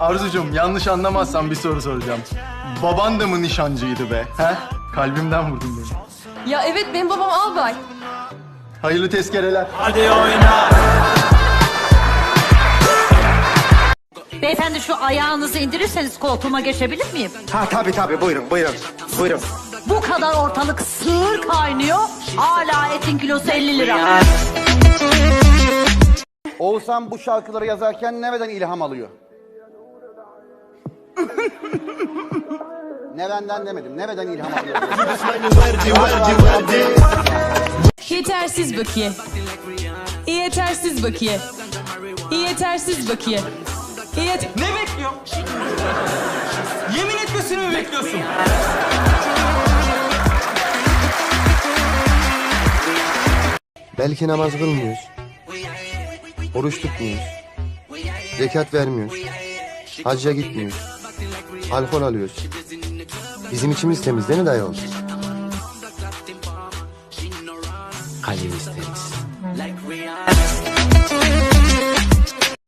Arzucuğum yanlış anlamazsan bir soru soracağım. Baban da mı nişancıydı be? He? Kalbimden vurdun beni. Ya evet benim babam albay. Hayırlı tezkereler. Beyefendi şu ayağınızı indirirseniz koltuğuma geçebilir miyim? Ha tabii tabii buyurun buyurun. Buyurun. Bu kadar ortalık sığır kaynıyor. Hala etin kilosu 50 lira. Oğuzhan bu şarkıları yazarken nereden ilham alıyor? Nereden demedim. Nereden ilham alıyor? Yetersiz bakiye. Yetersiz bakiye. Yetersiz bakiye. Yet Ne bekliyorsun? Yemin etmesini mi bekliyorsun? Belki namaz kılmıyoruz. Oruç tutmuyoruz. Zekat vermiyoruz. Hacca gitmiyoruz. Alkol alıyoruz. Bizim içimiz temiz değil mi dayı oğlum? Kalbimiz temiz.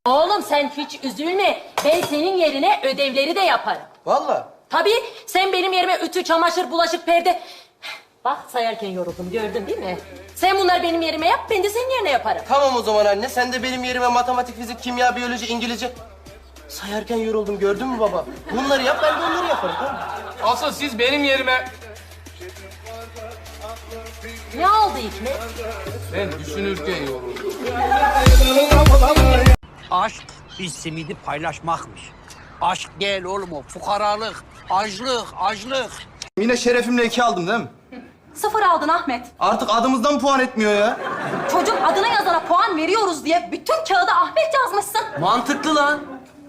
Oğlum sen hiç üzülme. Ben senin yerine ödevleri de yaparım. Valla. Tabii sen benim yerime ütü, çamaşır, bulaşık, perde... Bak sayarken yoruldum gördün değil mi? Sen bunları benim yerime yap, ben de senin yerine yaparım. Tamam o zaman anne. Sen de benim yerime matematik, fizik, kimya, biyoloji, İngilizce... Sayarken yoruldum gördün mü baba? Bunları yap ben de onları yaparım tamam mı? Asıl siz benim yerime Ne oldu Hikmet? ben düşünürken yoruldum. Aşk bir simidi paylaşmakmış. Aşk değil oğlum o. Fukaralık, açlık, açlık. Yine şerefimle iki aldım değil mi? Sıfır aldın Ahmet. Artık adımızdan puan etmiyor ya. Çocuk adına yazana puan veriyoruz diye bütün kağıda Ahmet yazmışsın. Mantıklı lan.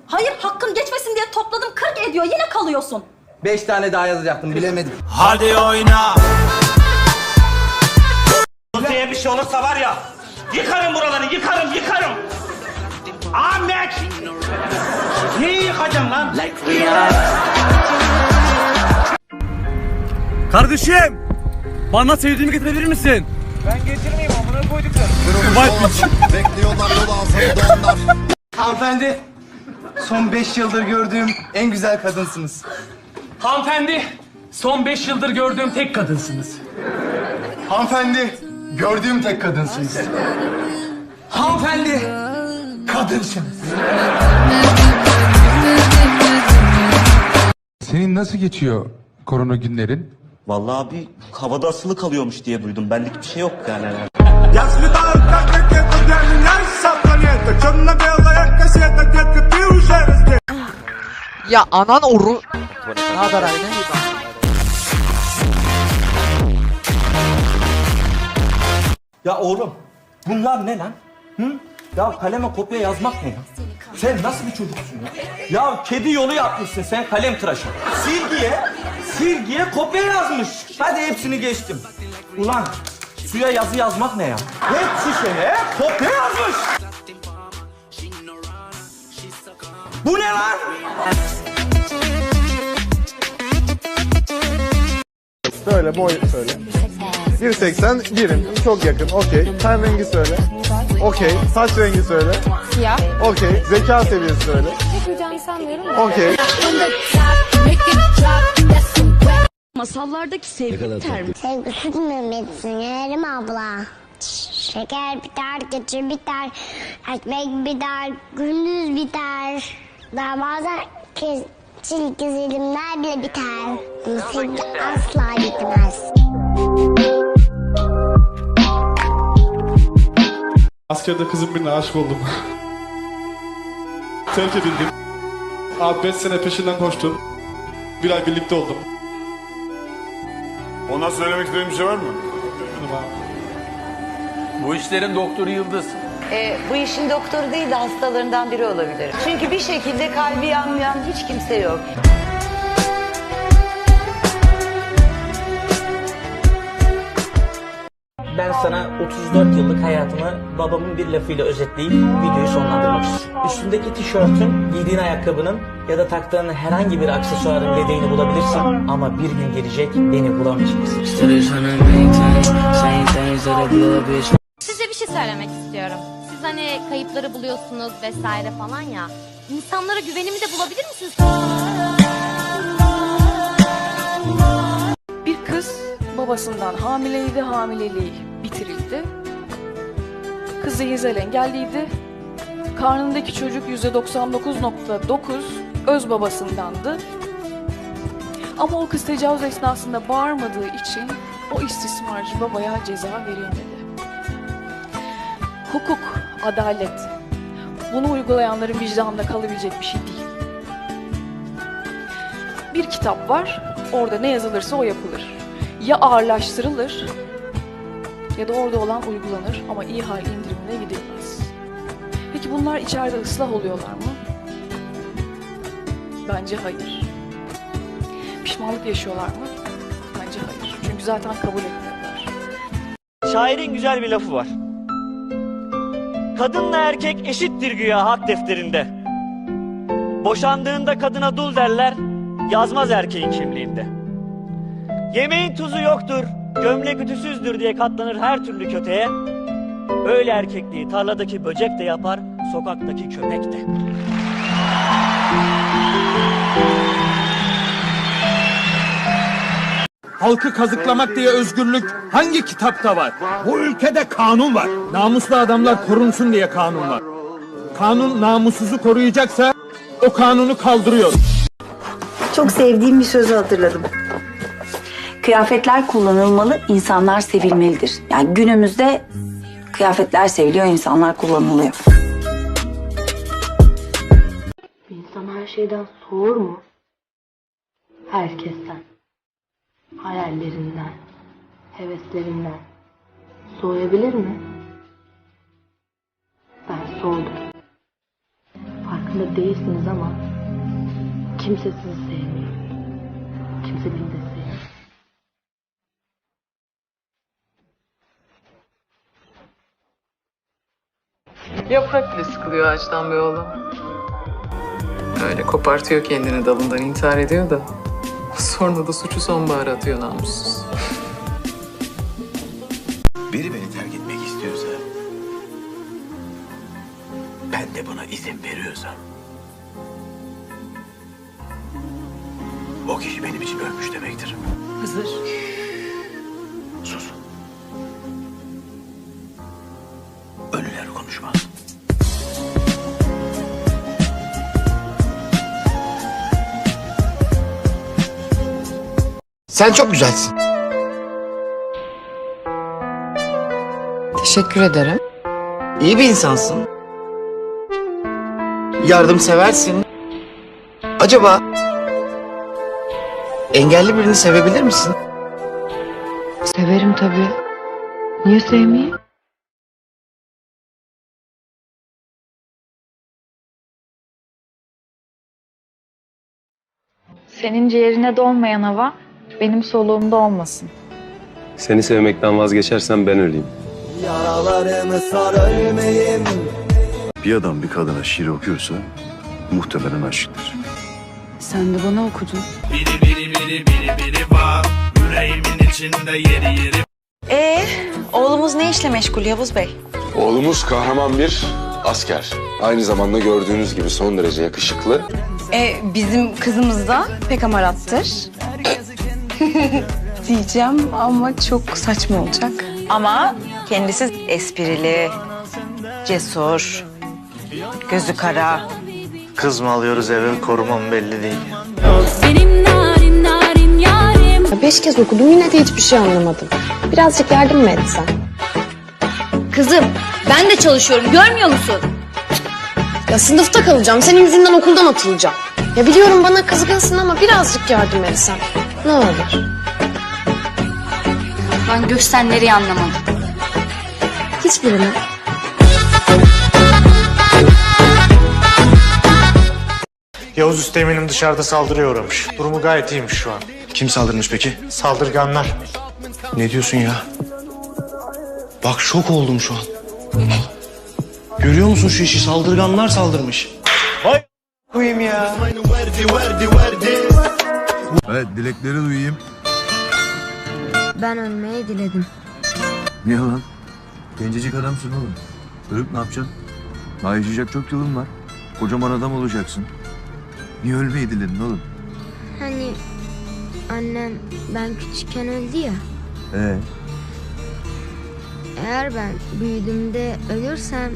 Hayır hakkın geçmesin diye topladım 40 ediyor yine kalıyorsun. Beş tane daha yazacaktım bilemedim. Rusya'ya bir şey olursa var ya, yıkarım buraları, yıkarım, yıkarım. Ahmet! Neyi yıkacağım lan? Kardeşim! Bana sevdiğimi getirebilir misin? Hanımefendi, son beş yıldır gördüğüm en güzel kadınsınız. Hanımefendi, son beş yıldır gördüğüm tek kadınsınız. Hanımefendi, gördüğüm tek kadınsınız. Hanımefendi, kadınsınız. Senin nasıl geçiyor korona günlerin? Vallahi abi havada asılı kalıyormuş diye duydum. Benlik bir şey yok yani. Ya anan oru... Ne haber aynen Ya oğlum, bunlar ne lan? Hı? Ya kaleme kopya yazmak ne ya? Sen nasıl bir çocuksun ya? Ya kedi yolu yapmışsın sen kalem tıraşı. Silgiye, silgiye kopya yazmış. Hadi hepsini geçtim. Ulan suya yazı yazmak ne ya? Pet şişeye kopya yazmış. Bu ne lan? Söyle boy söyle. 1.80 birim. Çok yakın. Okey. Ten rengi söyle. Okey. Saç rengi söyle. siyah. Okey. Zeka seviyesi söyle. Yapacağını sanmıyorum da. Okey. Masallardaki sevgi termi. Sevgisiz Mehmet'sin Yerim abla. Şeker biter, geçir biter, ekmek biter, gündüz biter. Daha bazen kes, çizgilerimler bile biter. Sevgi asla bitmez. Askerde kızım birine aşık oldum. Terk edildim. Abi 5 sene peşinden koştum. Bir ay birlikte oldum. Ona söylemek istediğin bir şey var mı? Bu işlerin doktoru Yıldız. Bu işin doktoru değil de hastalarından biri olabilir. Çünkü bir şekilde kalbi yanmayan hiç kimse yok. Ben sana 34 yıllık hayatımı babamın bir lafıyla özetleyip videoyu sonlandırmak istiyorum. Üstündeki tişörtün, giydiğin ayakkabının ya da taktığın herhangi bir aksesuarın yedeğini bulabilirsin ama bir gün gelecek beni bulamayacaksın. Söylemek istiyorum. Siz hani kayıpları buluyorsunuz vesaire falan ya. İnsanlara güvenimi de bulabilir misiniz? Bir kız babasından hamileydi, hamileliği bitirildi. Kız zihinsel engelliydi. Karnındaki çocuk %99.9 öz babasındandı. Ama o kız tecavüz esnasında bağırmadığı için o istismarcı babaya ceza verilmedi. Hukuk, adalet. Bunu uygulayanların vicdanında kalabilecek bir şey değil. Bir kitap var, orada ne yazılırsa o yapılır. Ya ağırlaştırılır ya da orada olan uygulanır ama iyi hal indirimine gidilmez. Peki bunlar içeride ıslah oluyorlar mı? Bence hayır. Pişmanlık yaşıyorlar mı? Bence hayır. Çünkü zaten kabul etmiyorlar. Şairin güzel bir lafı var. Kadınla erkek eşittir güya hak defterinde. Boşandığında kadına dul derler, yazmaz erkeğin kimliğinde. Yemeğin tuzu yoktur, gömlek ütüsüzdür diye katlanır her türlü köteye. Öyle erkekliği tarladaki böcek de yapar, sokaktaki köpek de. Halkı kazıklamak diye özgürlük hangi kitapta var? Bu ülkede kanun var. Namuslu adamlar korunsun diye kanun var. Kanun namussuzu koruyacaksa o kanunu kaldırıyor. Çok sevdiğim bir sözü hatırladım. Kıyafetler kullanılmalı, insanlar sevilmelidir. Yani günümüzde kıyafetler seviliyor, insanlar kullanılıyor. İnsan her şeyden soğur mu? Herkesten. Hayallerinden, heveslerinden. Soğuyabilir mi? Ben soğudum. Farkında değilsiniz ama kimse sizi sevmiyor. Kimse beni de sevmiyor. Yaprak bile sıkılıyor ağaçtan be oğlum. Öyle kopartıyor kendini dalından intihar ediyor da. Sonra da suçu sonbahara atıyor namussuz. Biri beni terk etmek istiyorsa, ben de buna izin veriyorsam, o kişi benim için ölmüş demektir. Hızır. Sen çok güzelsin. Teşekkür ederim. İyi bir insansın. Yardımseversin. Acaba engelli birini sevebilir misin? Severim tabii. Niye sevmeyeyim? Senin ciğerine dolmayan hava benim soluğumda olmasın. Seni sevmekten vazgeçersem ben öleyim. Bir adam bir kadına şiir okuyorsa muhtemelen aşıktır. Sen de bana okudun. Ee, oğlumuz ne işle meşgul Yavuz Bey? Oğlumuz kahraman bir asker. Aynı zamanda gördüğünüz gibi son derece yakışıklı. E, bizim kızımız da pek amarattır. Diyeceğim ama çok saçma olacak. Ama kendisi esprili, cesur, gözü kara. Kız mı alıyoruz eve korumam belli değil. Benim narin narin yarim. Beş kez okudum yine de hiçbir şey anlamadım. Birazcık yardım mı etsen? Kızım ben de çalışıyorum görmüyor musun? Ya sınıfta kalacağım. Senin yüzünden okuldan atılacağım. Ya biliyorum bana kızgınsın ama birazcık yardım etsen. Ne olur. Ben göstenleri anlamadım. Hiçbirini. Yavuz Üsteğmen'im dışarıda saldırıya uğramış. Durumu gayet iyiymiş şu an. Kim saldırmış peki? Saldırganlar. Ne diyorsun ya? Bak şok oldum şu an. Görüyor musun şu işi? Saldırganlar saldırmış. Koyayım ya. Evet dilekleri duyayım. Ben ölmeyi diledim. Niye lan? Gencecik adamsın oğlum. Ölüp ne yapacaksın? Daha yaşayacak çok yolun var. Kocaman adam olacaksın. Niye ölmeyi diledin oğlum? Hani annem ben küçükken öldü ya. Ee, Eğer ben büyüdüğümde ölürsem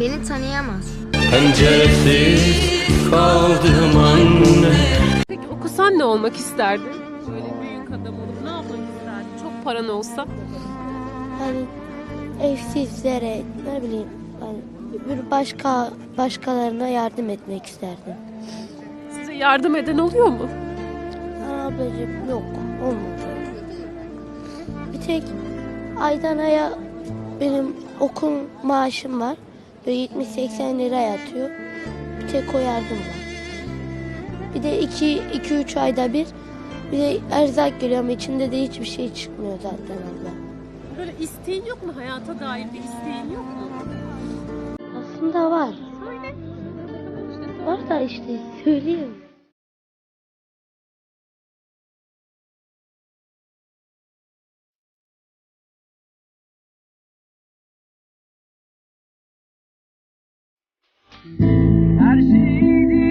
beni tanıyamaz. Penceresiz kaldım anne. Okusan ne olmak isterdin? Böyle büyük adam olup ne yapmak isterdin? Çok paran olsa. Hani evsizlere ne bileyim hani bir başka başkalarına yardım etmek isterdim. Size yardım eden oluyor mu? Ablacığım yok olmadı. Bir tek aydan aya benim okul maaşım var. Böyle 70-80 lira yatıyor. Bir tek o yardım var. Bir de 2-3 ayda bir bir de erzak geliyor ama içinde de hiçbir şey çıkmıyor zaten abla. Böyle isteğin yok mu? Hayata dair bir isteğin yok mu? Aslında var. Var da işte söyleyeyim. Her şeyi